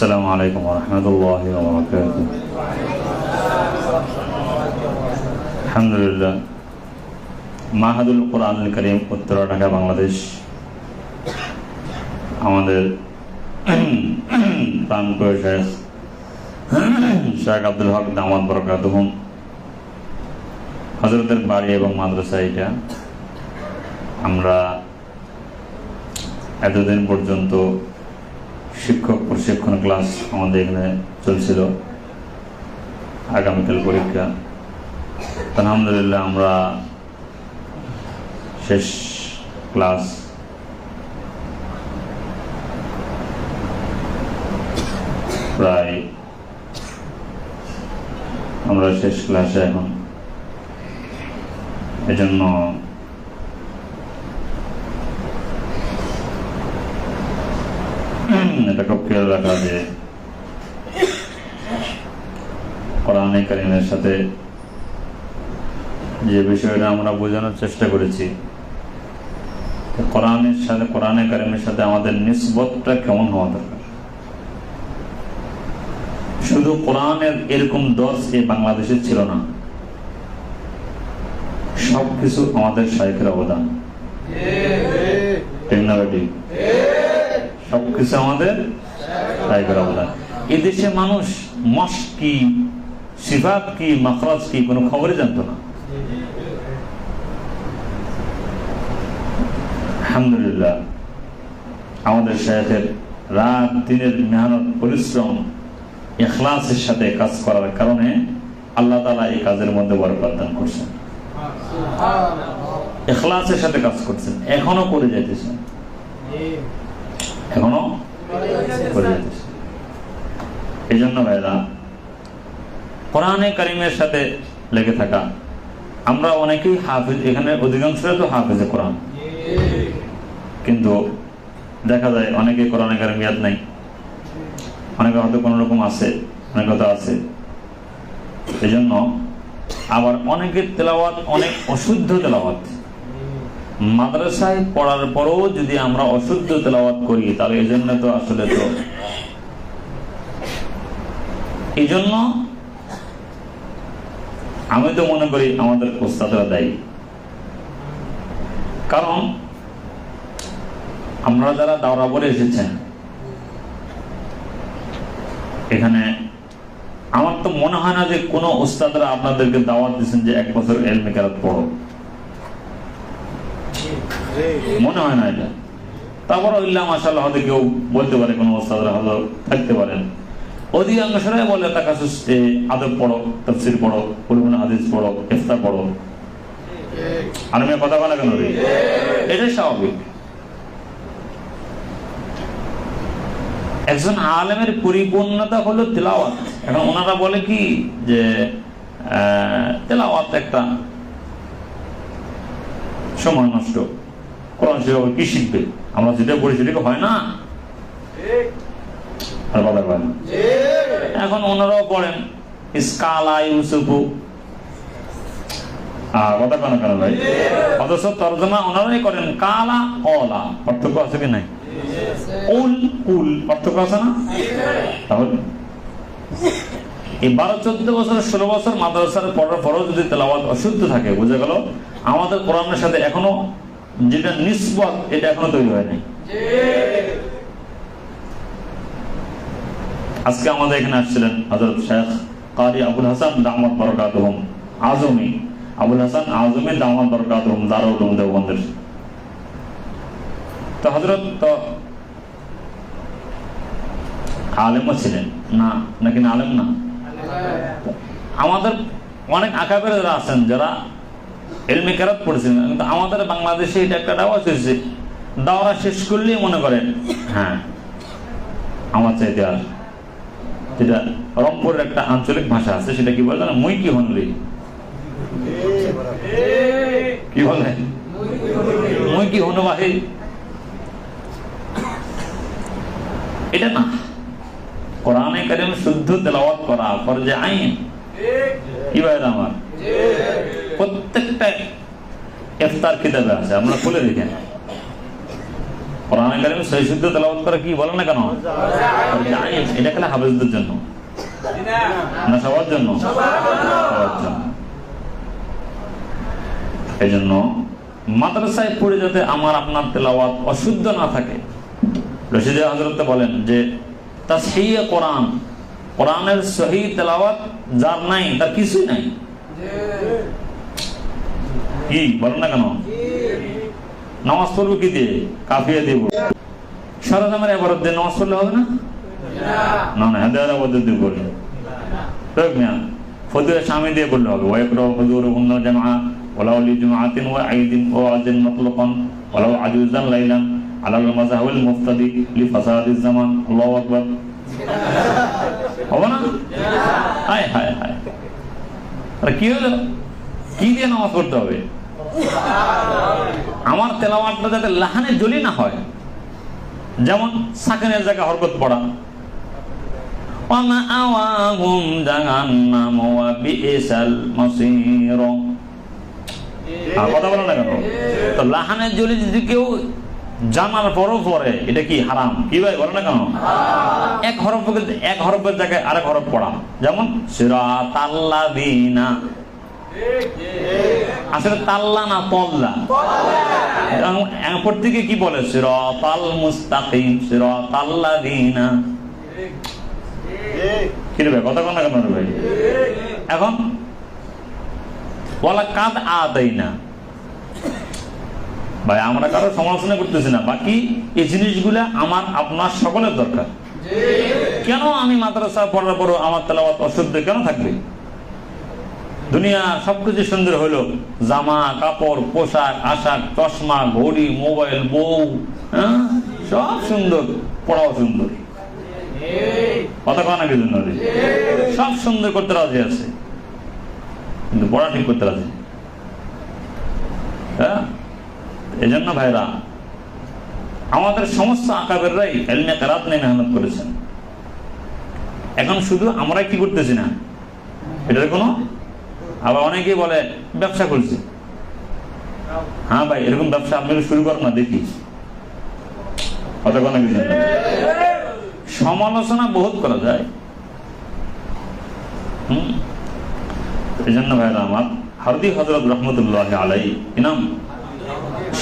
السلام عليكم ورحمة الله وبركاته الحمد لله মাহাদুল কোরআনুল করিম উত্তর ঢাকা বাংলাদেশ আমাদের প্রাণপ্রিয় শেখ শেখ আব্দুল হক দামাদ বরকাতুহম হজরতের বাড়ি এবং মাদ্রাসা এটা আমরা এতদিন পর্যন্ত শিক্ষক প্রশিক্ষণ ক্লাস আমাদের এখানে চলছিল। আগামীকাল পরীক্ষা। আলহামদুলিল্লাহ আমরা শেষ ক্লাস প্রায় আমরা শেষ ক্লাসে এখন। এজন্য এটা খুব খেয়াল রাখা যে কোরআনে কারিমের সাথে যে বিষয়টা আমরা বোঝানোর চেষ্টা করেছি কোরআনের সাথে কোরআনে কারিমের সাথে আমাদের নিসবতটা কেমন হওয়া দরকার শুধু কোরআনের এরকম দশ এ বাংলাদেশে ছিল না সবকিছু আমাদের শাহেখের অবদান ঠিক না সবকিছু আমাদের শাহেখের অবদান এদেশে মানুষ মস কি সিফাত কি মখরাজ কি কোনো খবরই জানতো না। আলহামদুলিল্লাহ আমাদের শেখের রাত দিনের মেহনত পরিশ্রম এখলাসের সাথে কাজ করার কারণে আল্লাহ তালা এই কাজের মধ্যে বরকত দান করছেন। এখলাসের সাথে কাজ করছেন এখনও করে যাইতেছেন। এখনও? এই জন্য ভাইরা, কোরআনে কারিমের সাথে লেগে থাকা, আমরা অনেকেই হাফিজ, এখানে অধিকাংশরা তো হাফিজে কোরআন। কিন্তু দেখা যায় অনেকে কোরআনে কারিম ইয়াদ নাই। অনেকে হয়তো কোনো রকম আছে, অনেক কথা আছে। এই জন্য আবার অনেকের তেলাওয়াত অনেক অশুদ্ধ তেলাওয়াত। মাদ্রাসায় পড়ার পরেও যদি আমরা অশুদ্ধ তেলাওয়াত করি, তাহলে এই জন্য তো আসলে তো এই জন্য আমি তো মনে করি আমাদের ওস্তাদরা দায়ী। কারণ আমরা যারা দাওরা বলে এসেছেন, এখানে আমার তো মনে হয় না যে কোনো ওস্তাদরা আপনাদেরকে দাওয়াত দিচ্ছেন যে এক বছর এলমে কেরাত পড়ো। মনে হয় না এটা। তারপর ইল্লা মাসাল্লাহ হয়তো কেউ বলতে পারে, কোনো ওস্তাদরা হয়তো থাকতে পারেন। অধিকাংশরাই বলে তাকাসুস আদব পড়ো, তফসির পড়ো কুলগুন হাদিস পড়ো, ইফতার পড়ো। আর কথা বলা কেন রে? এটাই স্বাভাবিক। একজন আলেমের পরিপূর্ণতা হলো তেলাওয়াত। এখন ওনারা বলে কি যে তেলাওয়াত একটা সময় নষ্ট। কোরআন শিখবে কি শিখবে? আমরা যেটা পড়ি সেটাকে হয় না? আর কথা না। এখন ওনারাও পড়েন। ইসকালা ইউসুফু। কথা কেন কেন ভাই? অথচ তর্জমা ওনারাই করেন। কালা অলা পার্থক্য আছে কি নাই? উল কুল পার্থক্য আছে না? তাহলে? এই বারো চোদ্দ বছর ষোলো বছর মাদ্রাসার পড়ার পরও যদি তেলাওয়াত অশুদ্ধ থাকে বুঝে গেল? আমাদের কোরআনের সাথে এখনও যেটা নিসবত এটা এখনও তৈরি হয় নাই। আজকে আমাদের এখানে আসছিলেন হজরত শেখ কারি আবুল হাসান দামদ বরকাত হোম আজমি। আবুল হাসান আজমি দামদ বরকাত হোম দারুল দেওবন্দের। তো হজরত তো আলেমও ছিলেন না? নাকি আলেম না? আমাদের অনেক আকাবেরা আছেন যারা এলমি কেরাত পড়েছিলেন কিন্তু আমাদের বাংলাদেশে এটা একটা দাওয়াজ হয়েছে। দাওয়া শেষ করলেই মনে করেন হ্যাঁ আমার চাইতে আর যেটা রংপুরের একটা আঞ্চলিক ভাষা আছে, সেটা কি বলে মুই কি হনলি কি বলে? মুই কি হনবাহি এটা না। কোরআনে কারিম শুদ্ধ তেলাওয়াত করা ফরজে আইন। কি ভাই আমার? প্রত্যেকটা ইফতার কিতাবে আছে, আমরা খুলে দেখেন কোরআন কারিমে শুদ্ধ কি বলে না কেন? এটা খেলে হাফেজদের জন্য। না, সবার জন্য। সবার জন্য। এই জন্য মাদ্রাসায় পড়ে যাতে আমার, আপনার তেলাওয়াত অশুদ্ধ না থাকে। রশিদ হজরত বলেন যে তা সেই কোরআন, কোরআনের সহি তেলাওয়াত যার নাই, তার কিছুই নাই। কি? বলেন না কেন? নামাজ পড়ব কি দিয়ে? কাফিয়ে দিব সারা নামের এবার দিয়ে নামাজ পড়লে হবে না? না না দেওয়ার আবার দিয়ে পড়লে। না ফজুরের স্বামী দিয়ে বললে হবে। ওয়াইকরা ফজুর হুন্না জামা ওলাউ লি জুমাআতিন ওয়া আইদিন ওয়া আজিন মাতলাকান ওলাউ আজুজান লাইলান, আলাল মাযহাবিল মুফতাদি লি ফাসাদিজ জামান। আল্লাহু আকবার। হবে না? হায় হায় হায়। আরে কি হলো? কি দিয়ে নামাজ পড়তে হবে? আমার তেলাওয়াতটা যাতে লাহানে জলি না হয় যেমন সাকানের জায়গা হরকত পড়া ومأواهم جهنم وبئس المصير আর কথা বলো না কেন তো লাহানের জলি যদি কেউ জানার পরও পরে এটা কি হারাম কি ভাই বলো না কেন এক হরফ এক হরফের জায়গায় আরেক হরফ পড়া যেমন সিরাত আল্লাদিনা আসলে তাল্লা না তল্লা? কি বলে? মুস্তাকিম আমরা কারও সমালোচনা করতেছি না। বাকি এই জিনিসগুলা আমার, আপনার সকলের দরকার। কেন আমি মাদ্রাসা পড়ার পরও আমার তেলাওয়াত অশুদ্ধ কেন থাকবে? দুনিয়া সবকিছু সুন্দর হলো। জামা, কাপড়, পোশাক, আশাক, চশমা, ঘড়ি, মোবাইল, বউ হ্যাঁ? সব সুন্দর, পড়াও সুন্দর। কথা রে? সব সুন্দর করতে রাজি আছে। কিন্তু পড়া ঠিক করতে রাজি। হ্যাঁ? এই জন্য ভাইরা, আমাদের সমস্ত আকাবেররাই এলমে কারাত নিয়ে মেহনত করেছেন। এখন শুধু আমরাই কি করতেছি না? এটার কোনো আবার অনেকেই বলে, ব্যবসা করছে হ্যাঁ ভাই, এরকম ব্যবসা আপনি শুরু করেন না, দেখি। সমালোচনা বহুত করা যায়। হুম? এই জন্য ভাইরা আমার, হারদি হজরত রহমতুল্লাহ আলাই ইনাম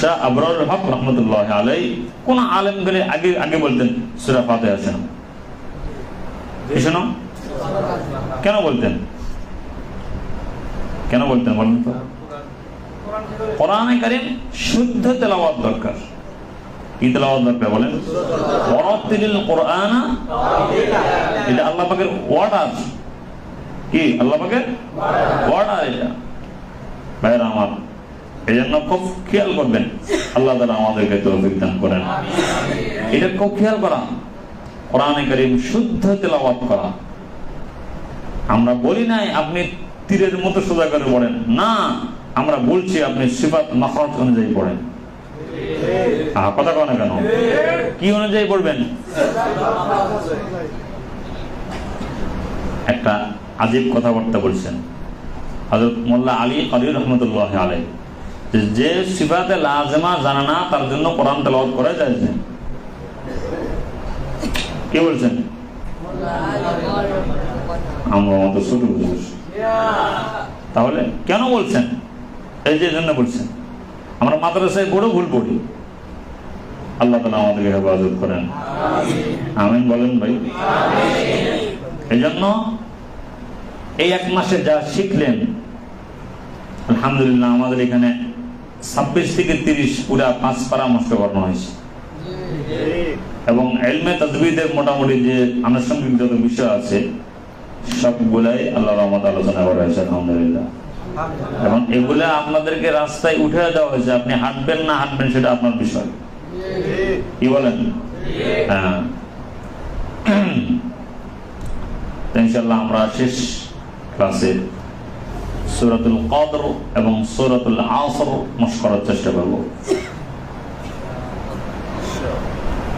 শাহ আবরুল হক রহমতুল্লাহ আলাই কোন আলেম গেলে আগে আগে বলতেন, সুরা ফাতে আছেন কেন বলতেন? কেন বলতেন বলেন তো? কোরআনে কারিম শুদ্ধ তেলাওয়াত দরকার। কি তেলাওয়াত দরকার বলেন? ওয়ারাতিলিল কোরআনা এটা আল্লাহ পাকের অর্ডার কি? আল্লাহ পাকের অর্ডার এটা। ভাইরা আমার এই জন্য খুব খেয়াল করবেন। আল্লাহ তালা আমাদেরকে তৌফিক দান করেন। এটা খুব খেয়াল করা। কোরআনে কারিম শুদ্ধ তেলাওয়াত করা। আমরা বলি নাই আপনি তীরের মতো সোজা করে পড়েন। না, আমরা বলছি আপনি সিফাত মাখরাজ অনুযায়ী পড়েন। কথা কয় না কেন? কি অনুযায়ী পড়বেন? একটা আজীব কথাবার্তা বলছেন। হজরত মোল্লা আলী আলী রহমতুল্লাহ আলাই যে সিফাতে লাজমা জানে না, তার জন্য কোরআন তেলাওয়াত করা যায়। কে বলছেন? আমরা আমাদের ছোট বুঝেছি তাহলে কেন বলছেন? এই যে জন্য বলছেন। আমরা মাদ্রাসায় বড় ভুল পড়ি। আল্লাহ তালা আমাদেরকে হেফাজত করেন। আমিন। বলেন ভাই। এই জন্য এই এক মাসে যা শিখলেন আলহামদুলিল্লাহ আমাদের এখানে ছাব্বিশ থেকে তিরিশ পুরা পাঁচ পরামর্শ করানো হয়েছে। এবং এলমে তদবিদের মোটামুটি যে আনুষঙ্গিক যত বিষয় আছে সবগুলাই আল্লাহ রহমত আলোচনা করা হয়েছে আলহামদুলিল্লাহ। এবং এগুলা আপনাদেরকে রাস্তায় উঠে দেওয়া হয়েছে, আপনি হাঁটবেন না হাঁটবেন সেটা আপনার বিষয়। কি বলেন? হ্যাঁ। ইনশাল্লাহ আমরা শেষ ক্লাসে সুরাতুল কদর এবং সুরাতুল আসর মশ করার চেষ্টা করব।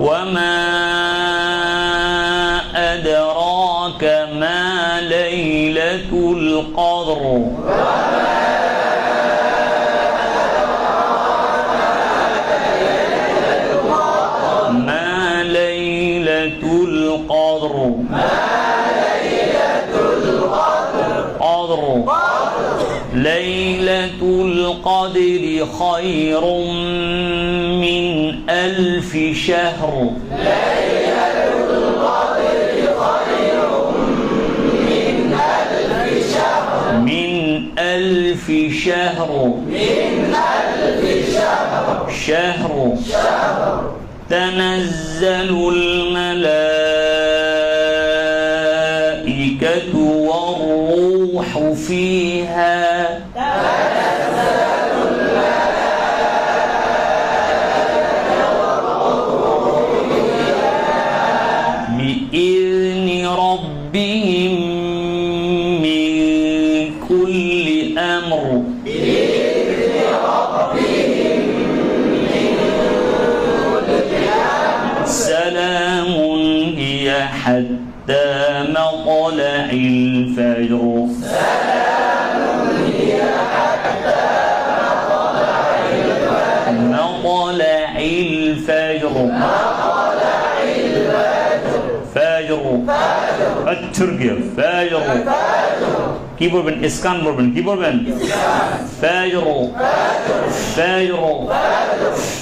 وما أدراك ما ليلة القدر ما ليلة القدر قدر ليلة القدر خير من ألف شهر من ألف شهر. من ألف شهر. شهر. تنزل الملائكة والروح فيها. التركيا فجر কি বলবেন ইসকান বলবেন কি বলবেন فجر فجر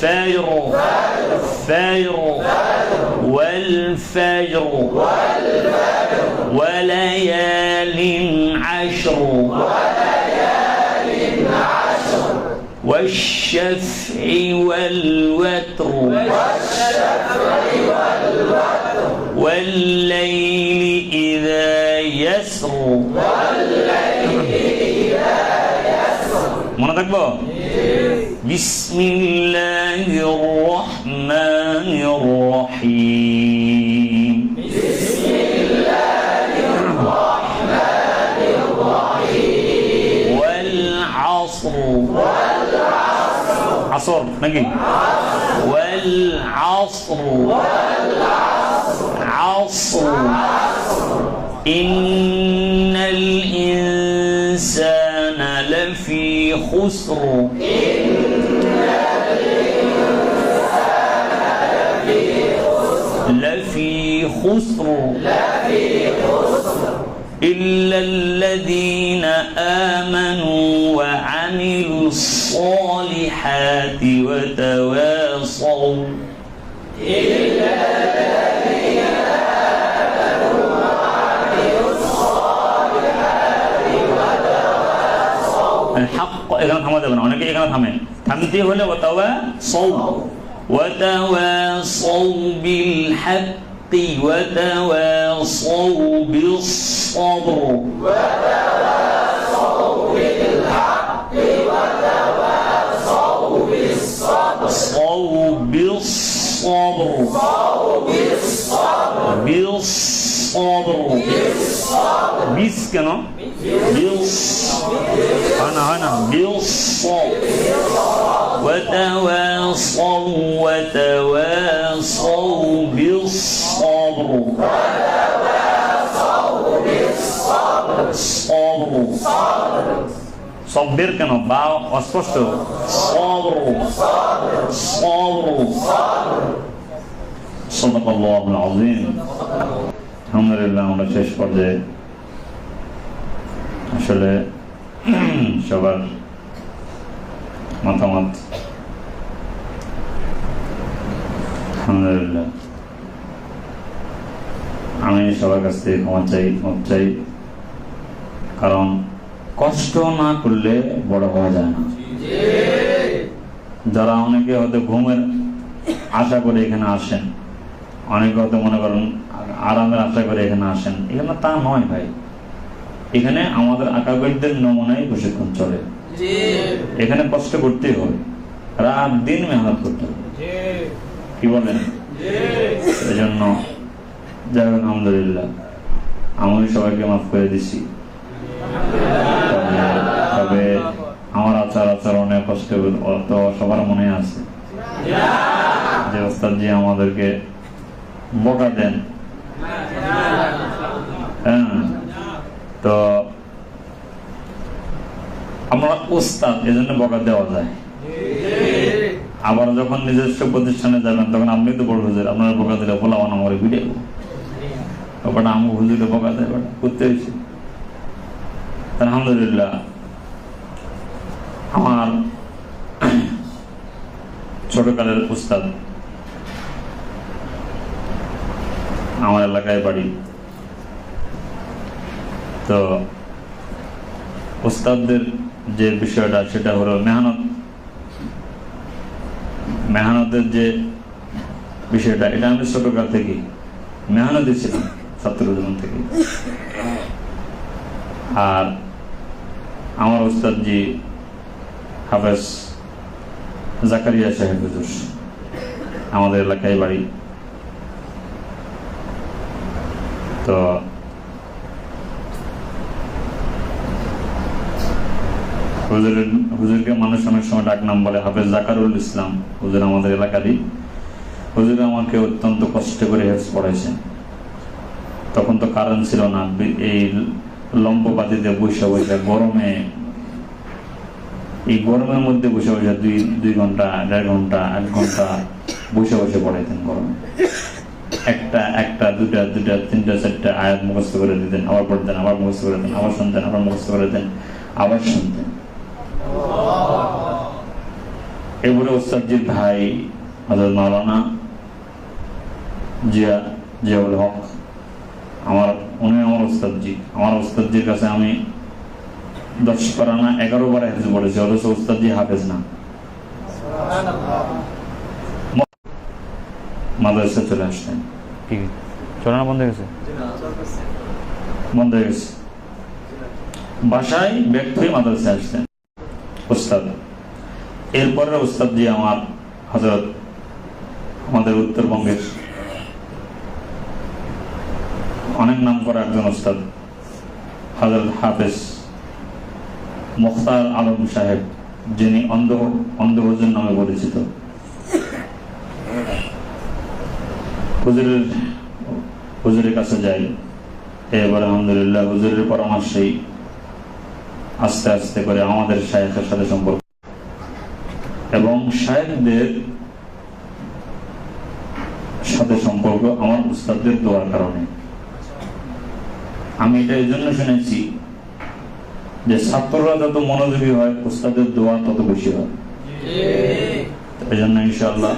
فجر فجر والفجر وليال عشر والشفع والوتر والليل إذا يسر মনে থাকবো বিসমিল্লাহ রহমান রহিম عصر নাকি والعصر. عصر. إن الإنسان لفي خسر. لفي خسر. إلا الذين آمنوا وعملوا الصالحات. وتواصوا الحق এখানে থামা যাবে না অনেকে এখানে থামে থামতে হলে ওয়াতাওয়া সৌ وتواصوا بالحق وتواصوا بالصبر صوا Solo Bill Solo. Solo Bill Solo. Bill Solo. Bill Solo. não? Bill Solo. Ana, Ana. Bill Solo. What the well Solo. What the well Solo. Bill Solo. Solo. Solo. Solo. শব্দের কেন? বা অস্পষ্ট। আলহামদুলিল্লাহ আমরা শেষ পর্যায়ে। আসলে সবার মতামত। আলহামদুলিল্লাহ। আমি সবার কাছ থেকে ক্ষমা চাই চাই। কারণ কষ্ট না করলে বড় হওয়া যায় না। যারা অনেকে হয়তো ঘুমের আশা করে এখানে আসেন, অনেকে হয়তো মনে করেন আরামের আশা করে এখানে আসেন, এখানে তা নয় ভাই। এখানে আমাদের আঁকাবিদদের নমুনাই প্রশিক্ষণ চলে। এখানে কষ্ট করতেই হবে। রাত দিন মেহনত করতে হবে। কি বলেন? এই জন্য যাই হোক, আলহামদুলিল্লাহ। আমি সবাইকে মাফ করে দিছি। আচরণে কষ্ট তো সবার মনে আছে। যে ওস্তাদজি আমাদেরকে বকা দেন। হ্যাঁ তো আমরা ওস্তাদ, এজন্য বকা দেওয়া যায়। আবার যখন নিজস্ব প্রতিষ্ঠানে যাবেন, তখন আপনি তো বড় হুজুর, আপনার বকা দিলে বলাবো না আমার ভিডিও ব্যাপারটা আমি হুজুরে বকা দেয় করতে হয়েছে। আলহামদুলিল্লাহ। আমার ছোটকালের উস্তাদ। আমার এলাকায় বাড়ি। তো উস্তাদদের যে বিষয়টা, সেটা হলো মেহনত। মেহনতের যে বিষয়টা, এটা আমি ছোটকাল থেকে মেহনতি ছিলাম ছাত্র জীবন থেকে আর আমার ওস্তাদ জি হাফেজ জাকারিয়া সাহেব আমাদের এলাকায় বাড়ি। তো হুজুরের, হুজুরকে মানুষ অনেক সময় ডাক নাম বলে হাফেজ জাকারুল ইসলাম, হুজুর আমাদের এলাকারই। হুজুর আমাকে অত্যন্ত কষ্ট করে হেফজ পড়াইছেন। তখন তো কারণ ছিল না, এই লম্ববাতিতে বসে বসে গরমে এই গরমের মধ্যে বসে বসে দুই দুই ঘণ্টা, দেড় ঘণ্টা, এক ঘণ্টা বসে বসে পড়াইতেন গরমে। একটা একটা, দুটা দুটা, তিনটা, চারটা আয়াত মুখস্থ করে দিতেন আবার পড়তেন, আবার মুখস্থ করে দিতেন আবার শুনতেন, আবার মুখস্থ করে দিতেন আবার শুনতেন। এবারে ওস্তাদজির ভাই হজরত মাওলানা জিয়া, জিয়াউল হক, আমার, উনি আমার ওস্তাদজি। আমার ওস্তাদজির কাছে আমি দশ পারা না এগারো বার হাফেজ পড়েছি অথচ ওস্তাদজি হাফেজ না। মাদ্রাসা চলে আসতেন কি? চলে বন্ধ হয়ে গেছে? বন্ধ হয়ে গেছে। বাসায় ব্যক্ত হয়ে মাদ্রাসায় আসতেন উস্তাদ এরপরে উস্তাদ জি আমার হজরত আমাদের উত্তরবঙ্গের অনেক নাম করা একজন উস্তাদ হজরত হাফেজ। মুখতার আলম সাহেব, যিনি অন্ধ অন্ধ হুজুর নামে পরিচিত। হুজুরের হুজুরের কাছে যাই। এবার আলহামদুলিল্লাহ হুজুরের পরামর্শেই আস্তে আস্তে করে আমাদের শায়েখের সাথে সম্পর্ক। এবং শায়েখদের সাথে সম্পর্ক আমার উস্তাদদের দোয়ার কারণে। আমি এটা এই জন্য শুনেছি যে ছাত্ররা যত মনোযোগী হয়, উস্তাদের দোয়া তত বেশি হয়। এই জন্য ইনশাল্লাহ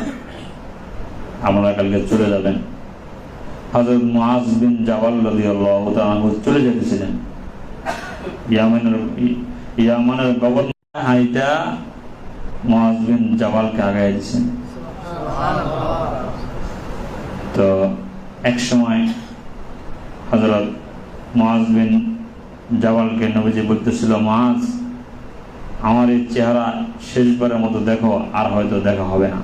আমরা কালকে চলে যাবেন। হজরত মুআজ বিন জাবাল রাদিয়াল্লাহু তাআলা চলে যেতেছিলেন। ইয়ামানের ইয়ামানের গভর্নর হাইটা মুআজ বিন জাবালকে আগায় দিয়েছেন। তো এক সময় হজরত মুআজ বিন জাবালকে নবীজি বলতেছিল মুআজ আমার এই চেহারা শেষবারের মতো দেখো, আর হয়তো দেখা হবে না।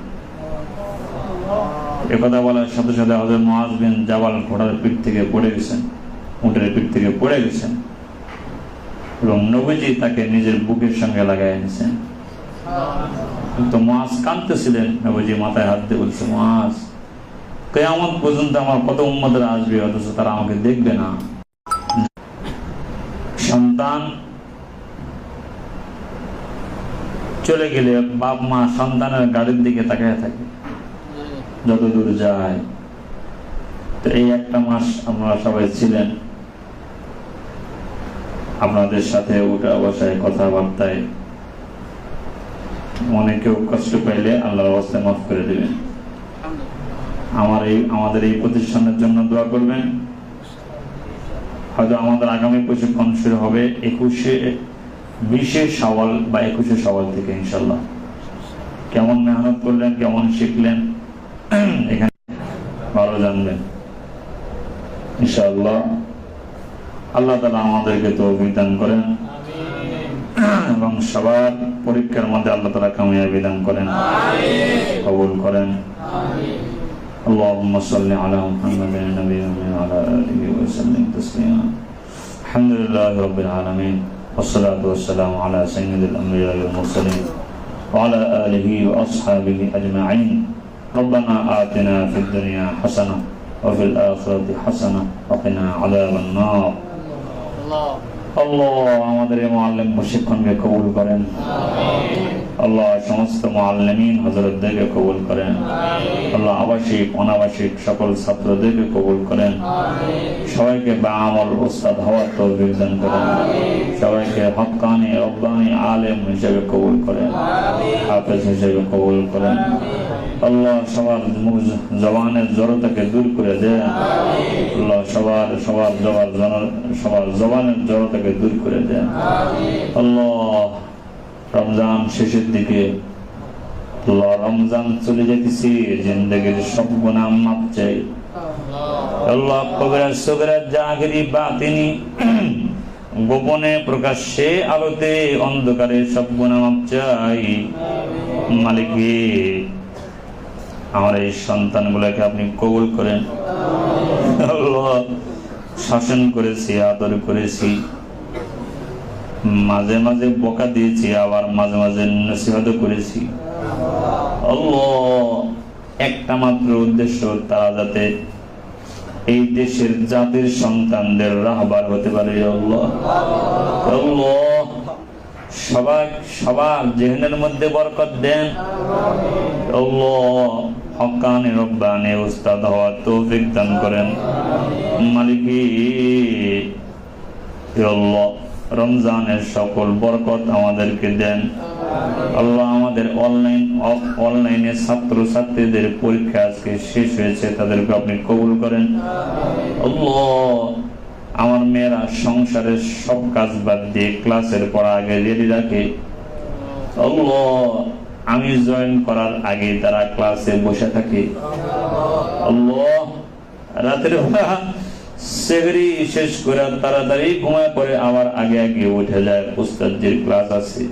একথা বলার সাথে সাথে হজরত মুআজ বিন জাবাল ঘোড়ার পিঠ থেকে পড়ে গেছেন, উটের পিঠ থেকে পড়ে গেছেন এবং নবীজি তাকে নিজের বুকের সঙ্গে লাগাই এনেছেন। তো মাস কাঁদতেছিলেন, নবীজি মাথায় হাত দিয়ে বলছে মাস কেয়ামত পর্যন্ত আমার কত উম্মদের আসবে, অথচ তারা আমাকে দেখবে না। সন্তান চলে গেলে বাপ মা সন্তানের গাড়ির দিকে তাকিয়ে থাকে। যত দূর যায়। তো এই একটা মাস আপনারা সবাই ছিলেন। আপনাদের সাথে উঠা বসায় কথাবার্তায় মনে কেউ কষ্ট পাইলে আল্লাহর অবস্থায় মাফ করে দেবেন। আমার এই আমাদের এই প্রতিষ্ঠানের জন্য দোয়া করবেন। হয়তো আমাদের আগামী প্রশিক্ষণ শুরু হবে একুশে, বিশে সওয়াল বা একুশে সওয়াল থেকে ইনশাল্লাহ কেমন মেহনত করলেন, কেমন শিখলেন, এখানে ভালো জানবেন। ইনশাআল্লাহ, আল্লাহ তালা আমাদেরকে তো বিধান করেন। এবং সবার পরীক্ষার মধ্যে আল্লাহ তালা কামিয়া দান করেন। কবুল করেন। اللهم صل على محمد النبي وعلى آله وسلم تسليما الحمد لله رب العالمين والصلاة والسلام على سيد الأنبياء والمرسلين وعلى آله وأصحابه أجمعين ربنا آتنا في الدنيا حسنة وفي الآخرة حسنة وقنا عذاب النار আল্লাহ আমাদের এই মুআল্লিম প্রশিক্ষণকে কবুল করেন আল্লাহ সমস্ত মুআল্লিমিন হযরতদেরকে কবুল করেন। আল্লাহ আবাসিক অনাবাসিক সকল ছাত্রদেরকে কবুল করেন। সবাইকে বামল উস্তাদ হওয়ার তৌফিক দান করেন। সবাইকে হক্কানি রব্বানি আলেম হিসেবে কবুল করেন। হাফেজ হিসেবে কবুল করেন। আল্লাহ সবার জবানের জড়তাকে দূর করে দেন। আল্লাহ সবার সবার জবার জন- সবার জবানের জড়তাকে দূর করে দেন। আল্লাহ রমজান শেষের দিকে রমজান চলে যেতেছি, জিন্দগির সব গুণা মাপ চাই। বাতিনি গোপনে প্রকাশ্যে আলোতে অন্ধকারে সব চাই। আমার এই আপনি কবুল করেন। শাসন করেছি, আদর করেছি। মাঝে মাঝে বকা দিয়েছি, আবার মাঝে মাঝে নসিহত করেছি। একটা মাত্র উদ্দেশ্য তারা যাতে এই দেশের জাতির সন্তানদের রাহবার হতে পারে সবাই, সবার জেহনের মধ্যে বরকত দেন। হকানে রব্বানে উস্তাদ হওয়া তৌফিক দান করেন। মালিকি আল্লাহ। রমজানের সকল বরকত আমাদেরকে দেন। আল্লাহ আমাদের অনলাইন অফ অনলাইনে ছাত্র ছাত্রীদের পরীক্ষা আজকে শেষ হয়েছে, তাদেরকে আপনি কবুল করেন। আমার মেয়েরা সংসারের সব কাজ বাদ দিয়ে ক্লাসের পর আগে রেডি রাখে। আমি জয়েন করার আগে তারা ক্লাসে বসে থাকে। রাতের বেলা সেহরি শেষ করে তাড়াতাড়ি ঘুমায় পড়ে আবার আগে আগে উঠে যায়। উস্তাদের ক্লাস আছে।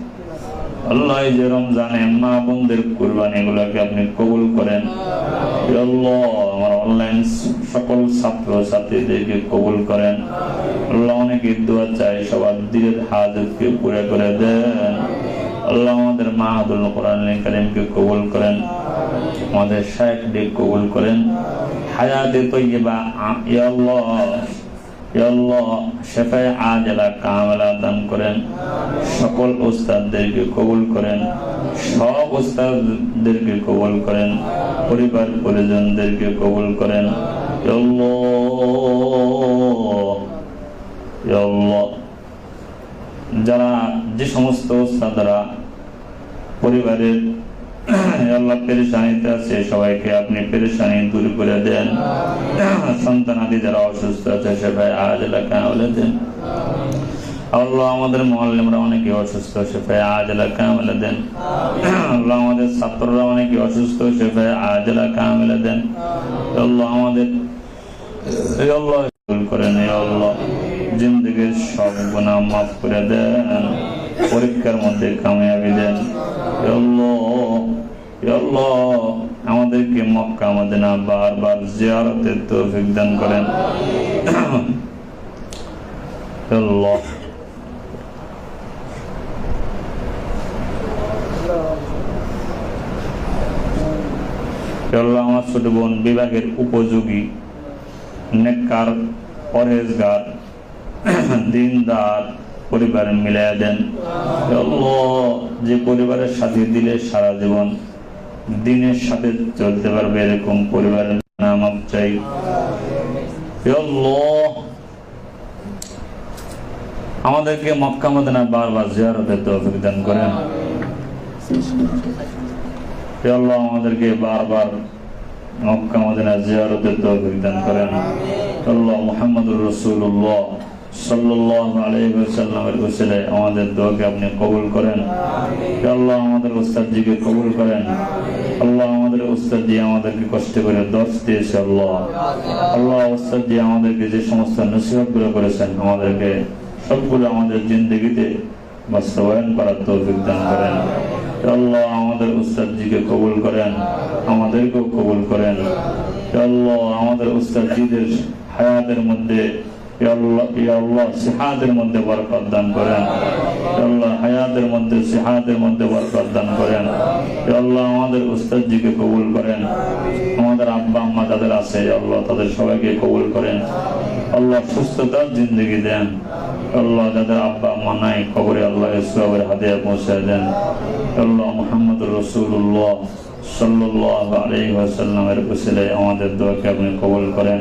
আল্লাহ যে রমজানে মা বোনদের কুরবানি গুলোকে আপনি কবুল করেন। আমার অনলাইন সকল ছাত্র ছাত্রীদেরকে কবুল করেন। আল্লাহ অনেকে দোয়া চাই, সবার দিলের হাজতকে পুরে করে দেন। আল্লাহ আমাদের মাহাদুল কোরআন কারিমকে কবুল করেন। আমাদের শায়েখদের কবুল করেন। হায়াতে তৈবা শেফায়ে আজলা কামেলা দান করেন। সকল উস্তাদদেরকে কবুল করেন। সব উস্তাদদেরকে কবুল করেন। পরিবার পরিজনদেরকে কবুল করেন। যারা যে সমস্ত উস্তাদরা পরিবারের আল্লাহ পেরেশানিতে আছে সবাইকে আপনি পেরেশানি দূর করে দেন। সন্তান আদি যারা অসুস্থ আছে সেটাই আজ এলাকায় বলে দেন। আল্লাহ আমাদের মহল্লিমরা অনেকে অসুস্থ সেফায় আজ এলাকায় মেলে দেন। আল্লাহ আমাদের ছাত্ররা অনেকে অসুস্থ সেফায় আজ এলাকায় মেলে দেন। আল্লাহ আমাদের আল্লাহ করেন আল্লাহ জিন্দগির সব গুণা মাফ করে দেন। পরীক্ষার মধ্যে কামিয়াবি দেন। আল্লাহ আমাদেরকে মক্কা, মদিনা বারবার জিয়ারতের তৌফিক দান করেন। আমার ছোট বোন বিভাগের উপযোগী, নেককার পরেজগার দিনদার পরিবার মিলাই দেন। যে পরিবারের সাথে দিলে সারা জীবন দিনের সাথে চলতে পারবে এরকম পরিবারের নাম চাই। আমাদেরকে মক্কা মদিনা বারবার জিয়ারতের তৌফিক দান করেন। আমাদেরকে বারবার মক্কা মদিনা জিয়ারতের তৌফিক দান করেন। আল্লাহ, মুহাম্মদুর রাসূলুল্লাহ সাল্লাল্লাহু আলাইহি ওয়াসাল্লামের উসিলে আমাদের দোয়াকে আপনি কবুল করেন। হে আল্লাহ, আমাদের উস্তাদজিকে কবুল করেন। আল্লাহ আমাদের উস্তাদজি আমাদেরকে কষ্ট করে দর্শ দিয়েছে, আল্লাহ। আল্লাহ উস্তাদজি আমাদেরকে যে সমস্ত নসিহতগুলো করেছেন, আমাদেরকে সবগুলো আমাদের জিন্দগিতে বাস্তবায়ন করার তৌফিক দান করেন। আল্লাহ আমাদের উস্তাদজিকে কবুল করেন, আমাদেরকেও কবুল করেন। আল্লাহ আমাদের উস্তাদজিদের হায়াতের মধ্যে আল্লাহ সিহাতের মধ্যে বরকত দান করেন। আল্লাহ, হায়াতের মধ্যে সিহাতের মধ্যে বরকত দান করেন। আল্লাহ, আমাদের উস্তাদজিকে কবুল করেন। আমাদের আব্বা, আম্মা যাদের আছে আল্লাহ, তাদের সবাইকে কবুল করেন। আল্লাহ সুস্থতার জিন্দগি দেন। আল্লাহ, যাদের আব্বা, আম্মা নাই, কবরে আল্লাহ ইসলামের হাদিয়া পৌঁছে দেন। আল্লাহ মুহাম্মদ রসুল্লাহ সাল্লাল্লাহু আলাইহি ওয়াসাল্লামের উসিলে আমাদের দোয়াকে আপনি কবুল করেন।